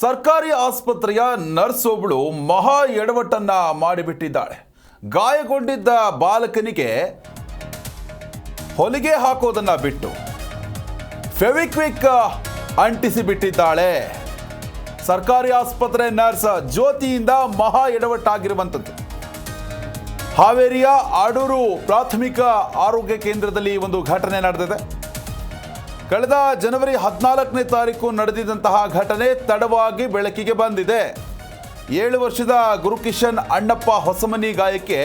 ಸರ್ಕಾರಿ ಆಸ್ಪತ್ರೆಯ ನರ್ಸ್ ಒಬ್ಬಳು ಮಹಾ ಎಡವಟ್ಟನ್ನ ಮಾಡಿಬಿಟ್ಟಿದ್ದಾಳೆ. ಗಾಯಗೊಂಡಿದ್ದ ಬಾಲಕನಿಗೆ ಹೊಲಿಗೆ ಹಾಕೋದನ್ನ ಬಿಟ್ಟು ಫೆವಿಕ್ವಿಕ್ ಅಂಟಿಸಿ ಬಿಟ್ಟಿದ್ದಾಳೆ ಸರ್ಕಾರಿ ಆಸ್ಪತ್ರೆ ನರ್ಸ್ ಜ್ಯೋತಿಯಿಂದ ಮಹಾ ಎಡವಟ್ಟಾಗಿರುವಂಥದ್ದು. ಹಾವೇರಿಯ ಆಡೂರು ಪ್ರಾಥಮಿಕ ಆರೋಗ್ಯ ಕೇಂದ್ರದಲ್ಲಿ ಒಂದು ಘಟನೆ ನಡೆದಿದೆ. ಕಳೆದ ಜನವರಿ ಹದಿನಾಲ್ಕನೇ ತಾರೀಕು ನಡೆದಿದ್ದಂತಹ ಘಟನೆ ತಡವಾಗಿ ಬೆಳಕಿಗೆ ಬಂದಿದೆ. ಏಳು ವರ್ಷದ ಗುರುಕಿಶನ್ ಅಣ್ಣಪ್ಪ ಹೊಸಮನಿ ಗಾಯಕ್ಕೆ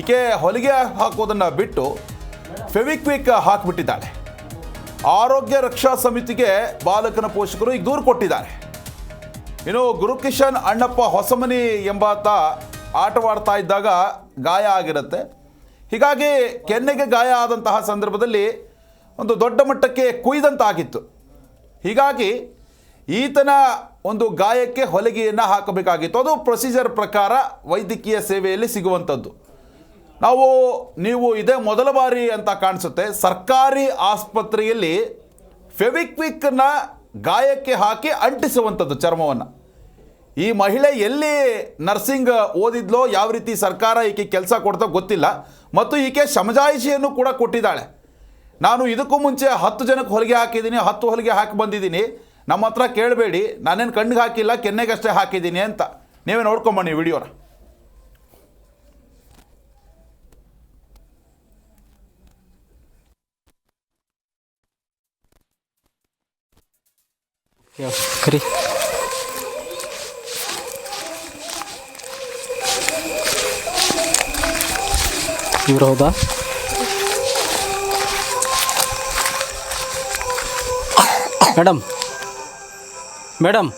ಈಕೆ ಹೊಲಿಗೆ ಹಾಕೋದನ್ನು ಬಿಟ್ಟು ಫೆವಿಕ್ವಿಕ್ ಹಾಕಿಬಿಟ್ಟಿದ್ದಾಳೆ. ಆರೋಗ್ಯ ರಕ್ಷಾ ಸಮಿತಿಗೆ ಬಾಲಕನ ಪೋಷಕರು ಈಗ ದೂರು ಕೊಟ್ಟಿದ್ದಾರೆ. ಇನ್ನು ಗುರುಕಿಶನ್ ಅಣ್ಣಪ್ಪ ಹೊಸಮನಿ ಎಂಬಾತ ಆಟವಾಡ್ತಾ ಇದ್ದಾಗ ಗಾಯ ಆಗಿರುತ್ತೆ. ಹೀಗಾಗಿ ಕೆನ್ನೆಗೆ ಗಾಯ ಆದಂತಹ ಸಂದರ್ಭದಲ್ಲಿ ಒಂದು ದೊಡ್ಡ ಮಟ್ಟಕ್ಕೆ ಕುಯ್ದಂತಾಗಿತ್ತು. ಹೀಗಾಗಿ ಈತನ ಒಂದು ಗಾಯಕ್ಕೆ ಹೊಲಿಗೆಯನ್ನು ಹಾಕಬೇಕಾಗಿತ್ತು. ಅದು ಪ್ರೊಸೀಜರ್ ಪ್ರಕಾರ ವೈದ್ಯಕೀಯ ಸೇವೆಯಲ್ಲಿ ಸಿಗುವಂಥದ್ದು ನಾವು, ನೀವು ಇದೇ ಮೊದಲ ಬಾರಿ ಅಂತ ಕಾಣಿಸುತ್ತೆ. ಸರ್ಕಾರಿ ಆಸ್ಪತ್ರೆಯಲ್ಲಿ ಫೆವಿಕ್ವಿಕ್ನ ಗಾಯಕ್ಕೆ ಹಾಕಿ ಅಂಟಿಸುವಂಥದ್ದು ಚರ್ಮವನ್ನು. ಈ ಮಹಿಳೆ ಎಲ್ಲಿ ನರ್ಸಿಂಗ್ ಓದಿದ್ಲೋ, ಯಾವ ರೀತಿ ಸರ್ಕಾರ ಈಕೆ ಕೆಲಸ ಕೊಡ್ತೋ ಗೊತ್ತಿಲ್ಲ. ಮತ್ತು ಈಕೆ ಸಮಜಾಯಿಷಿಯನ್ನು ಕೂಡ ಕೊಟ್ಟಿದ್ದಾಳೆ. ನಾನು ಇದಕ್ಕೂ ಮುಂಚೆ ಹತ್ತು ಜನಕ್ಕೆ ಹೊಲಿಗೆ ಹಾಕಿದ್ದೀನಿ, ಹತ್ತು ಹೊಲಿಗೆ ಹಾಕಿ ಬಂದಿದ್ದೀನಿ. ನಮ್ಮ ಹತ್ರ ಕೇಳಬೇಡಿ, ನಾನೇನು ಕಣ್ಣಿಗೆ ಹಾಕಿಲ್ಲ, ಕೆನ್ನೆಗಷ್ಟೇ ಹಾಕಿದ್ದೀನಿ ಅಂತ. ನೀವೇ ನೋಡ್ಕೊಂಬನ್ನಿ ವಿಡಿಯೋನ. ಕರಿ ಇವ್ರು ಹೌದಾ? ಮೇಡಮ್ ಮೇಡಮ್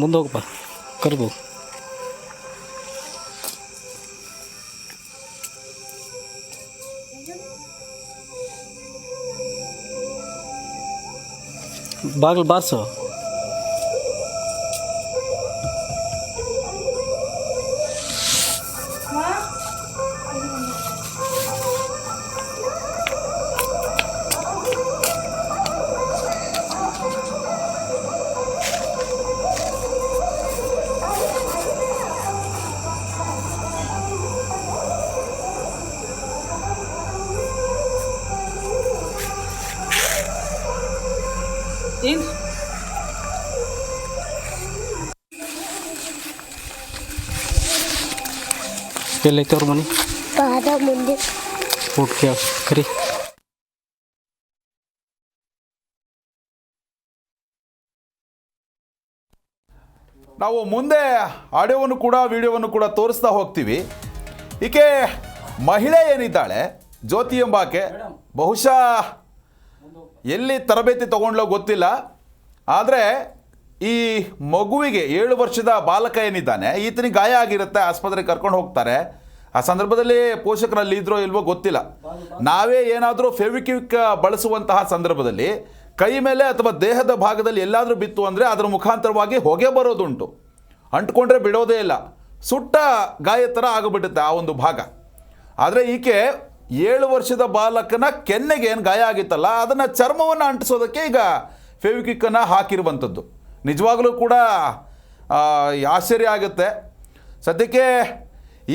ಮುಂದೆ ಹೋಗಪ್ಪ ಕರ್ದು ಬಾಗಿಲು ಬಾರ್ಸು ಎಲ್ಲೈತೆ ಅವ್ರ ಮನೆ? ಮುಂದೆ. ಓಕೆ ಕರಿ ನಾವು ಮುಂದೆ ಆಡಿಯೋವನ್ನು ಕೂಡ ವಿಡಿಯೋವನ್ನು ಕೂಡ ತೋರಿಸ್ತಾ ಹೋಗ್ತೀವಿ. ಈಕೆ ಮಹಿಳೆ ಏನಿದ್ದಾಳೆ? ಜ್ಯೋತಿ ಎಂಬಾಕೆ. ಬಹುಶಃ ಎಲ್ಲಿ ತರಬೇತಿ ತಗೊಂಡ್ಲೋ ಗೊತ್ತಿಲ್ಲ. ಆದರೆ ಈ ಮಗುವಿಗೆ ಏಳು ವರ್ಷದ ಬಾಲಕ ಏನಿದ್ದಾನೆ, ಈತನಿಗೆ ಗಾಯ ಆಗಿರುತ್ತೆ, ಆಸ್ಪತ್ರೆಗೆ ಕರ್ಕೊಂಡು ಹೋಗ್ತಾರೆ. ಆ ಸಂದರ್ಭದಲ್ಲಿ ಪೋಷಕರಲ್ಲಿ ಇದ್ರೋ ಇಲ್ವೋ ಗೊತ್ತಿಲ್ಲ. ನಾವೇ ಏನಾದರೂ ಫೆವಿಕ್ವಿಕ್ ಬಳಸುವಂತಹ ಸಂದರ್ಭದಲ್ಲಿ ಕೈ ಮೇಲೆ ಅಥವಾ ದೇಹದ ಭಾಗದಲ್ಲಿ ಎಲ್ಲಾದರೂ ಬಿತ್ತು ಅಂದರೆ ಅದರ ಮುಖಾಂತರವಾಗಿ ಹೊಗೆ ಬರೋದುಂಟು. ಅಂಟ್ಕೊಂಡ್ರೆ ಬಿಡೋದೇ ಇಲ್ಲ. ಸುಟ್ಟ ಗಾಯ ಥರ ಆಗಿಬಿಡುತ್ತೆ ಆ ಒಂದು ಭಾಗ. ಆದರೆ ಈಕೆ ಏಳು ವರ್ಷದ ಬಾಲಕನ ಕೆನ್ನೆಗೆ ಏನು ಗಾಯ ಆಗಿತ್ತಲ್ಲ, ಅದನ್ನು ಚರ್ಮವನ್ನು ಅಂಟಿಸೋದಕ್ಕೆ ಈಗ ಫೆವಿಕ್ವಿಕ್ಕನ್ನು ಹಾಕಿರುವಂಥದ್ದು. ನಿಜವಾಗಲೂ ಕೂಡ ಆಶ್ಚರ್ಯ ಆಗುತ್ತೆ. ಸದ್ಯಕ್ಕೆ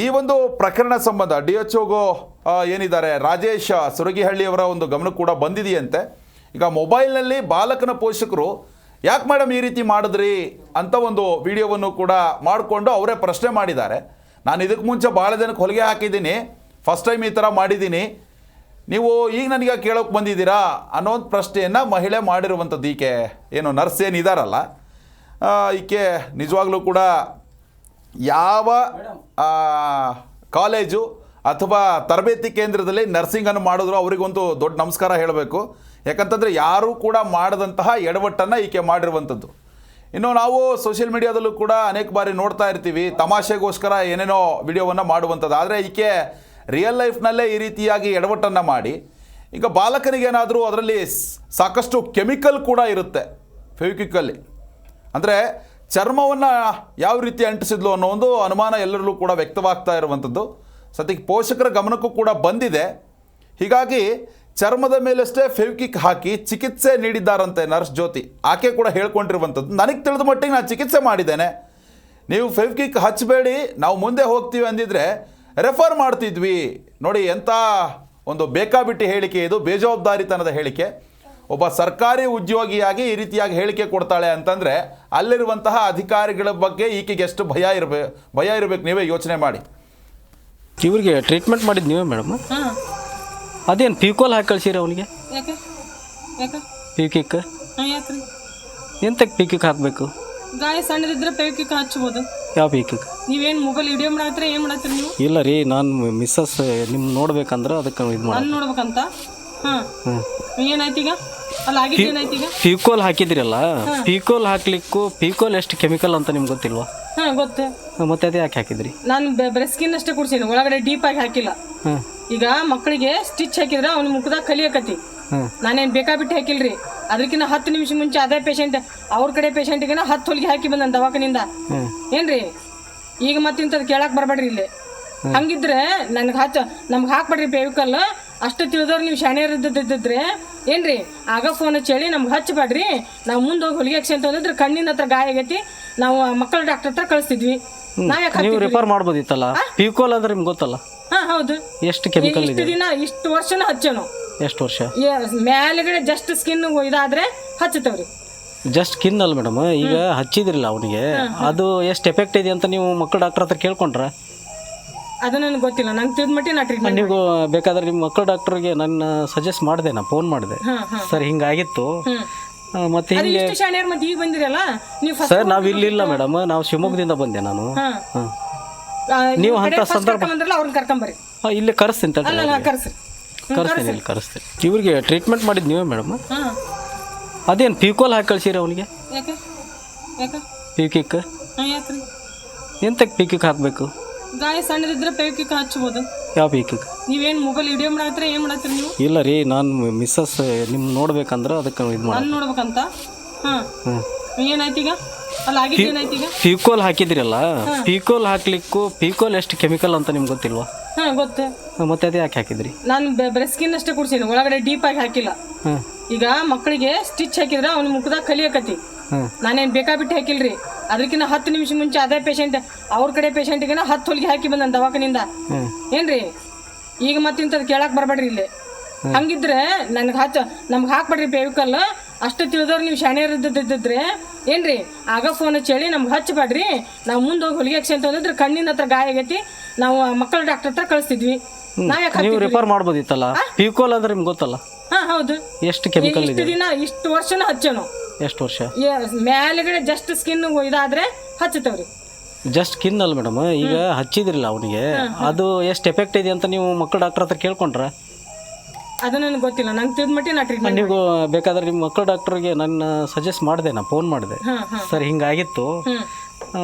ಈ ಒಂದು ಪ್ರಕರಣ ಸಂಬಂಧ ಡಿ ಎಚ್ ಒಗೋ ಏನಿದ್ದಾರೆ, ರಾಜೇಶ್ ಸುರಗಿಹಳ್ಳಿಯವರ ಒಂದು ಗಮನ ಕೂಡ ಬಂದಿದೆಯಂತೆ. ಈಗ ಮೊಬೈಲ್ನಲ್ಲಿ ಬಾಲಕನ ಪೋಷಕರು, ಯಾಕೆ ಮೇಡಮ್ ಈ ರೀತಿ ಮಾಡಿದ್ರಿ ಅಂತ ಒಂದು ವಿಡಿಯೋವನ್ನು ಕೂಡ ಮಾಡಿಕೊಂಡು ಅವರೇ ಪ್ರಶ್ನೆ ಮಾಡಿದ್ದಾರೆ. ನಾನು ಇದಕ್ಕೆ ಮುಂಚೆ ಭಾಳ ಜನಕ್ಕೆ ಹೊಲಿಗೆ ಹಾಕಿದ್ದೀನಿ, ಫಸ್ಟ್ ಟೈಮ್ ಈ ಥರ ಮಾಡಿದ್ದೀನಿ. ನೀವು ಈಗ ನನಗೆ ಕೇಳೋಕೆ ಬಂದಿದ್ದೀರಾ ಅನ್ನೋ ಒಂದು ಪ್ರಶ್ನೆಯನ್ನು ಮಹಿಳೆ ಮಾಡಿರುವಂಥದ್ದು ಈಕೆ. ಏನು ನರ್ಸ್ ಏನಿದಾರಲ್ಲ. ಈಕೆ ನಿಜವಾಗ್ಲೂ ಕೂಡ ಯಾವ ಕಾಲೇಜು ಅಥವಾ ತರಬೇತಿ ಕೇಂದ್ರದಲ್ಲಿ ನರ್ಸಿಂಗನ್ನು ಮಾಡಿದ್ರು ಅವರಿಗೊಂದು ದೊಡ್ಡ ನಮಸ್ಕಾರ ಹೇಳಬೇಕು. ಯಾಕಂತಂದರೆ ಯಾರೂ ಕೂಡ ಮಾಡದಂತಹ ಎಡವಟ್ಟನ್ನು ಈಕೆ ಮಾಡಿರುವಂಥದ್ದು. ಇನ್ನು ನಾವು ಸೋಷಿಯಲ್ ಮೀಡಿಯಾದಲ್ಲೂ ಕೂಡ ಅನೇಕ ಬಾರಿ ನೋಡ್ತಾ ಇರ್ತೀವಿ, ತಮಾಷೆಗೋಸ್ಕರ ಏನೇನೋ ವಿಡಿಯೋವನ್ನು ಮಾಡುವಂಥದ್ದು. ಆದರೆ ಈಕೆ ರಿಯಲ್ ಲೈಫ್ನಲ್ಲೇ ಈ ರೀತಿಯಾಗಿ ಎಡವಟ್ಟನ್ನು ಮಾಡಿ. ಈಗ ಬಾಲಕನಿಗೇನಾದರೂ ಅದರಲ್ಲಿ ಸಾಕಷ್ಟು ಕೆಮಿಕಲ್ ಕೂಡ ಇರುತ್ತೆ ಫೆವಿಕ್ವಿಕ್ಕಲ್ಲಿ ಅಂದರೆ ಚರ್ಮವನ್ನು ಯಾವ ರೀತಿ ಅಂಟಿಸಿದ್ಲು ಅನ್ನೋ ಒಂದು ಅನುಮಾನ ಎಲ್ಲರಲ್ಲೂ ಕೂಡ ವ್ಯಕ್ತವಾಗ್ತಾ ಇರುವಂಥದ್ದು. ಸದ್ಯಕ್ಕೆ ಪೋಷಕರ ಗಮನಕ್ಕೂ ಕೂಡ ಬಂದಿದೆ. ಹೀಗಾಗಿ ಚರ್ಮದ ಮೇಲಷ್ಟೇ ಫೆವಿಕಿಕ್ ಹಾಕಿ ಚಿಕಿತ್ಸೆ ನೀಡಿದ್ದಾರಂತೆ ನರ್ಸ್ ಜ್ಯೋತಿ. ಆಕೆ ಕೂಡ ಹೇಳ್ಕೊಂಡಿರುವಂಥದ್ದು. ನನಗೆ ತಿಳಿದ ಮಟ್ಟಿಗೆ ನಾನು ಚಿಕಿತ್ಸೆ ಮಾಡಿದ್ದೇನೆ. ನೀವು ಫೆವಿಕಿಕ್ ಹಚ್ಚಬೇಡಿ, ನಾವು ಮುಂದೆ ಹೋಗ್ತೀವಿ ಅಂದಿದ್ರೆ ರೆಫರ್ ಮಾಡ್ತಿದ್ವಿ. ನೋಡಿ ಎಂಥ ಒಂದು ಬೇಕಾಬಿಟ್ಟಿ ಹೇಳಿಕೆ ಇದು, ಬೇಜವಾಬ್ದಾರಿತನದ ಹೇಳಿಕೆ. ಒಬ್ಬ ಸರ್ಕಾರಿ ಉದ್ಯೋಗಿಯಾಗಿ ಈ ರೀತಿಯಾಗಿ ಹೇಳಿಕೆ ಕೊಡ್ತಾಳೆ ಅಂತಂದರೆ ಅಲ್ಲಿರುವಂತಹ ಅಧಿಕಾರಿಗಳ ಬಗ್ಗೆ ಈಕೆಗೆ ಎಷ್ಟು ಭಯ ಇರಬೇಕು ಭಯ ಇರಬೇಕು ನೀವೇ ಯೋಚನೆ ಮಾಡಿ. ಇವರಿಗೆ ಟ್ರೀಟ್ಮೆಂಟ್ ಮಾಡಿದ್ದು ನೀವೇ ಮೇಡಮ್ ಹಾಂ. ಅದೇನು ಪಿಕೋಲ್ ಹಾಕಿ ಕಳ್ಸಿರಿ ಅವನಿಗೆ? ಪಿಕಿಕ್ ಎಂತಕ್ಕೆ ಪಿಕಿಕ್ ಹಾಕಬೇಕು? ಗಾಯ ಸಣ್ಣದಿದ್ರೆ ಪೇಕಿಕ್ ಹಚ್ಬೋದು. ಯಾವ ಪಿಕಿಕ್ ನೀವೇನು ಮೊಬೈಲ್ ವಿಡಿಯೋ ಮಾಡತ್ತೀರ ಏನು ಮಾಡತ್ತೀರಿ ನೀವು? ಇಲ್ಲ ರೀ ನಾನು ಮಿಸ್ಸಸ್ ನಿಮ್ಮ ನೋಡ್ಬೇಕಂದ್ರೆ ಅದಕ್ಕೆ ಇದು ಮಾಡಿ ನಾನು ನೋಡ್ಬೇಕಂತ? ಹಾಂ. ಹ್ಞೂ ಏನಾಯ್ತು ಈಗ? ಪಿಕೋಲ್ ಹಾಕಿದ್ರಲ್ಲ ಪಿಕೋಲ್ ಹಾಕ್ಲಿಕ್ಕೂ ಪೀಕೋಲ್ ಎಷ್ಟು ಕೆಮಿಕಲ್ ಅಂತ ನಿಮ್ಗೆ ಗೊತ್ತಿಲ್ವಾ? ಹಾಂ ಗೊತ್ತು. ಮತ್ತೆ ಅದೇ ಯಾಕೆ ಹಾಕಿದ್ರಿ? ನಾನು ಬ್ರೆಸ್ಕಿನ್ ಸ್ಕಿನ್ ಅಷ್ಟೇ ಕೊಡ್ಸೀನಿ ಒಳಗಡೆ ಡೀಪ್ ಆಗಿ ಹಾಕಿಲ್ಲ. ಈಗ ಮಕ್ಕಳಿಗೆ ಸ್ಟಿಚ್ ಹಾಕಿದ್ರೆ ಅವ್ನ ಮುಖದಾಗ ಕಲಿಯಕತಿ ನಾನೇನ್ ಬೇಕಾಬಿಟ್ಟು ಹಾಕಿಲ್ರಿ. ಅದಕ್ಕಿಂತ ಹತ್ತು ನಿಮಿಷ ಮುಂಚೆ ಅದೇ ಪೇಷಂಟ್ ಅವ್ರ ಕಡೆ ಪೇಷಂಟ್ಗೆ ಹತ್ತು ಹೊಲಿಗೆ ಹಾಕಿ ಬಂದ ದವಾಖಾನಿಂದ. ಏನ್ರಿ? ಈಗ ಮತ್ತೆ ಇಂಥದ್ದು ಕೇಳಕ್ ಬರಬೇಡ್ರಿ ಇಲ್ಲಿ. ಹಂಗಿದ್ರೆ ನನ್ಗೆ ಹಚ್ಚ ನಮ್ಗೆ ಹಾಕ್ಬೇಡ್ರಿ ಬೇವಿಕಲ್ ಅಷ್ಟು ತಿಳಿದವ್ರು ನೀವು ಶಾಣೆ ಇದ್ದಿದ್ರೆ ಏನ್ರಿ? ಆಗ ಫೋನ್ ಹಚ್ಚಿ ನಮ್ಗೆ ಹಚ್ಚಬೇಡ್ರಿ ನಾವು ಮುಂದೆ ಹೋಗಿ ಹೊಲಿಗೆ ಅಂತ ಅಂತಂದಿದ್ರೆ ಕಣ್ಣಿನ ಹತ್ರ ಗಾಯ ಆಗೈತಿ. ನಾವು ಮಕ್ಕಳ ಡಾಕ್ಟರ್ ಹತ್ರ ಕಳಿಸ್ತಿದ್ವಿ. ನೀವು ಯಾಕೆ ರಿಪೇರ್ ಮಾಡ್ಬೋದಿತ್ತಲ್ಲ? ಪಿಕೋಲ್ ಅಂದ್ರೆ ನಿಮ್ಗೆ ಗೊತ್ತಲ್ಲ? ಹಾ ಹೌದು. ಎಷ್ಟು ಕೆಮಿಕಲ್ ಇಷ್ಟು ಇದೆ? ದಿನ ಇಷ್ಟು ವರ್ಷನ ಹಚ್ಚೋನು. ಎಷ್ಟು ವರ್ಷ? ಮೇಲ್ಗಡೆ ಜಸ್ಟ್ ಸ್ಕಿನ್ ಇದಾದ್ರೆ ಹಚ್ಚತವ್ರಿ ಜಸ್ಟ್ ಸ್ಕಿನ್ ಅಲ್ಲ ಮೇಡಮ್ ಈಗ ಹಚ್ಚಿದ್ರಲ್ಲ ಅವನಿಗೆ. ಅದು ಎಷ್ಟು ಎಫೆಕ್ಟ್ ಇದೆ ಅಂತ ನೀವು ಮಕ್ಕಳ ಡಾಕ್ಟರ್ ಹತ್ರ ಕೇಳ್ಕೊಂಡ್ರ? ಅದು ನನಗೆ ಗೊತ್ತಿಲ್ಲ. ನಂಗೆ ತಿಳಿದ ಮಟ್ಟಿ ನಾ ಟ್ರೀಟ್ಮೆಂಟ್ ನೀವು ಬೇಕಾದ್ರೆ ನಿಮ್ಮ ಮಕ್ಕಳ ಡಾಕ್ಟರ್ಗೆ ನಾನು ಸಜೆಸ್ಟ್ ಮಾಡಿದೆ ನಾ ಫೋನ್ ಮಾಡಿದೆ. ಸರ್ ಹಿಂಗಾಗಿತ್ತು. ಆ, ಮತ್ತೆ ಹಿಂಗೆ ಇಷ್ಟು ಶಾಣ್ಯರ್ ಮತ್ತೆ ಈಗ ಬಂದಿರಲ್ಲ ನೀವು ಫಸ್ಟ್ ಸರ್ ನಾವು ಇಲ್ಲಿಲ್ಲ ಮೇಡಮ್. ನಾವು ಶಿವಮೊಗ್ಗದಿಂದ ಬಂದೆ ನಾನು. ಹಾ. ಹಾಂ. ನೀವು ಅಂತ ಸಂದರ್ಭ- ಅವ್ರನ್ನ ಕರ್ಕೊಂಬರ್ರಿ ಹಾಂ ಇಲ್ಲೇ ಕರೆಸ್ತೀನಿ ತಡ್ರಿ ಅಲ್ಲ ಕರ್ಸ್ರಿ. ಕರೆಸ್ತೀನಿ ಇಲ್ಲಿ ಕರೆಸ್ತೀನಿ. ಇವ್ರಿಗೆ ಟ್ರೀಟ್ಮೆಂಟ್ ಮಾಡಿದ್ದು ನೀವೇ ಮೇಡಮ್? ಹಾ. ಅದೇನು ಪಿಕೋಲ್ ಹಾಕಿ ಕಳ್ಸಿರಿ ಅವನಿಗೆ? ಯಾಕೆ? ಯಾಕೆ? ಪಿಕಿಕ್ ಹಾ ಯಾಕ್ರಿ ಎಂತಕ್ಕೆ ಪಿಕಿಕ್ ಹಾಕಬೇಕು? ಗಾಯ ಸಣ್ಣದಿದ್ರೆ ಪೇಕಿಕ್ ಹಚ್ಬೋದು. ಯಾವ ಪಿಕಿಕ್ ನೀವೇನು ಮೊಬೈಲ್ ವಿಡಿಯೋ ಮಾಡತ್ತೀರ ಏನು ಮಾಡತ್ತೀರಿ ನೀವು? ಇಲ್ಲ ರೀ ನಾನು ಮಿಸ್ಸಸ್ ನಿಮ್ಮ ನೋಡ್ಬೇಕಂದ್ರೆ ಅದಕ್ಕೆ ಇದು ಮಾಡಿ ನಾನು ನೋಡ್ಬೇಕಂತ? ಹಾಂ. ಏನಾಯ್ತು ಈಗ? ಪಿಕೋಲ್ ಹಾಕಿದ್ರಲ್ಲ ಪೀಕೋಲ್ ಹಾಕ್ಲಿಕ್ಕೂ ಪೀಕೋಲ್ ಎಷ್ಟು ಕೆಮಿಕಲ್ ಅಂತ ನಿಮ್ಗೆ ಗೊತ್ತಿಲ್ವಾ? ಹಾ ಗೊತ್ತು. ಮತ್ತೆ ಅದೇ ಯಾಕೆ ಹಾಕಿದ್ರಿ? ನಾನು ಬರೀ ಸ್ಕಿನ್ ಅಷ್ಟೇ ಕೊಡ್ಸೀನಿ ಒಳಗಡೆ ಡೀಪ್ ಆಗಿ ಹಾಕಿಲ್ಲ. ಈಗ ಮಕ್ಕಳಿಗೆ ಸ್ಟಿಚ್ ಹಾಕಿದ್ರೆ ಅವ್ನ ಮುಖದಾಗ ಕಲಿಯಕತಿ ನಾನೇನು ಬೇಕಾಬಿಟ್ಟು ಹಾಕಿಲ್ರಿ. ಅದಕ್ಕಿಂತ ಹತ್ತು ನಿಮಿಷ ಮುಂಚೆ ಅದೇ ಪೇಷಂಟ್ ಅವ್ರ ಕಡೆ ಪೇಷಂಟ್ಗೆ ಹತ್ತು ಹೊಲಿಗೆ ಹಾಕಿ ಬಂದ ದವಾಖಾನಿಂದ. ಏನ್ರಿ? ಈಗ ಮತ್ತಿಂತದ್ ಕೇಳಕ್ ಬರ್ಬೇಡ್ರಿ ಇಲ್ಲಿ. ಹಂಗಿದ್ರೆ ನನ್ಗೆ ಹಚ್ಚ ನಮ್ಗೆ ಹಾಕ್ಬೇಡ್ರಿ ಬೇವಿಕಲ್ ಅಷ್ಟು ತಿಳಿದವ್ರು ನೀವು ಶಾಣ್ಯರ್ ಇದ್ದಿದ್ರೆ ಏನ್ರಿ? ಆಗ ಫೋನ್ ಹಚ್ಚಿ ನಮ್ಗೆ ಹಚ್ಚಬೇಡ್ರಿ ನಾವು ಮುಂದೆ ಹೋಗಿ ಹೊಲಿಗೆ ಹಾಕ್ಸಿ ಅಂತಂದ್ರೆ ಕಣ್ಣಿನ ಹತ್ರ ಗಾಯ ಆಗೈತಿ. ನಾವು ಮಕ್ಕಳ ಡಾಕ್ಟರ್ ಹತ್ರ ಕಳಿಸ್ತಿದ್ವಿ. ನಾವ್ ಯಾಕೆ ನೀವು ರಿಪೇರ್ ಮಾಡ್ಬೋದಿತ್ತಲ್ಲ? ಪಿಕೋಲ್ ಅಂದ್ರೆ ನಿಮ್ಗೆ ಗೊತ್ತಲ್ಲ? ಹಾ ಹೌದು. ಎಷ್ಟು ಕೆಮಿಕಲ್ ಇಷ್ಟು ದಿನ ಇಷ್ಟು ವರ್ಷನ ಹಚ್ಚೋನು. ಎಷ್ಟು ವರ್ಷ? ಮೇಲ್ಗಡೆ ಜಸ್ಟ್ ಸ್ಕಿನ್ ಇದಾದ್ರೆ ಹಚ್ಚುತ್ತವ್ರಿ. ಜಸ್ಟ್ ಸ್ಕಿನ್ ಅಲ್ಲ ಮೇಡಮ್ ಈಗ ಹಚ್ಚಿದ್ರಲ್ಲ ಅವನಿಗೆ. ಅದು ಎಷ್ಟು ಎಫೆಕ್ಟ್ ಇದೆ ಅಂತ ನೀವು ಮಕ್ಕಳ ಡಾಕ್ಟರ್ ಹತ್ರ ಕೇಳ್ಕೊಂಡ್ರ? ಅದು ನನಗೆ ಗೊತ್ತಿಲ್ಲ ನಂಗೆ ತಿಳಿದ ಮಟ್ಟಿ ನಾ ಟ್ರೀಟ್ಮೆಂಟ್ ನೀವು ಬೇಕಾದ್ರೆ ನಿಮ್ಮ ಮಕ್ಕಳ ಡಾಕ್ಟರ್ಗೆ ನನ್ನ ಸಜೆಸ್ಟ್ ಮಾಡಿದೆ ನಾ ಫೋನ್ ಮಾಡಿದೆ. ಸರ್ ಹಿಂಗಾಗಿತ್ತು.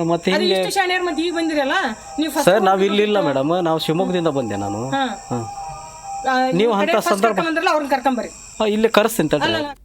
ಮತ್ತೆ ಹಿಂಗೆ ಶಾಣ್ಯರ್ ಮತ್ತೆ ಈಗ ಬಂದಿರಲ್ಲ ನೀವು ಸರ್ ನಾವು ಇಲ್ಲಿಲ್ಲ ಮೇಡಮ್ ನಾವು ಶಿವಮೊಗ್ಗದಿಂದ ಬಂದೆ ನಾನು. ನೀವು ಅಂತ ಸಂದರ್ಭ- ಅವ್ರನ್ನ ಕರ್ಕೊಂಬರ್ರಿ ಇಲ್ಲೇ ಕರೆಸ್ತೀನಿ ತಡ್ರಿ.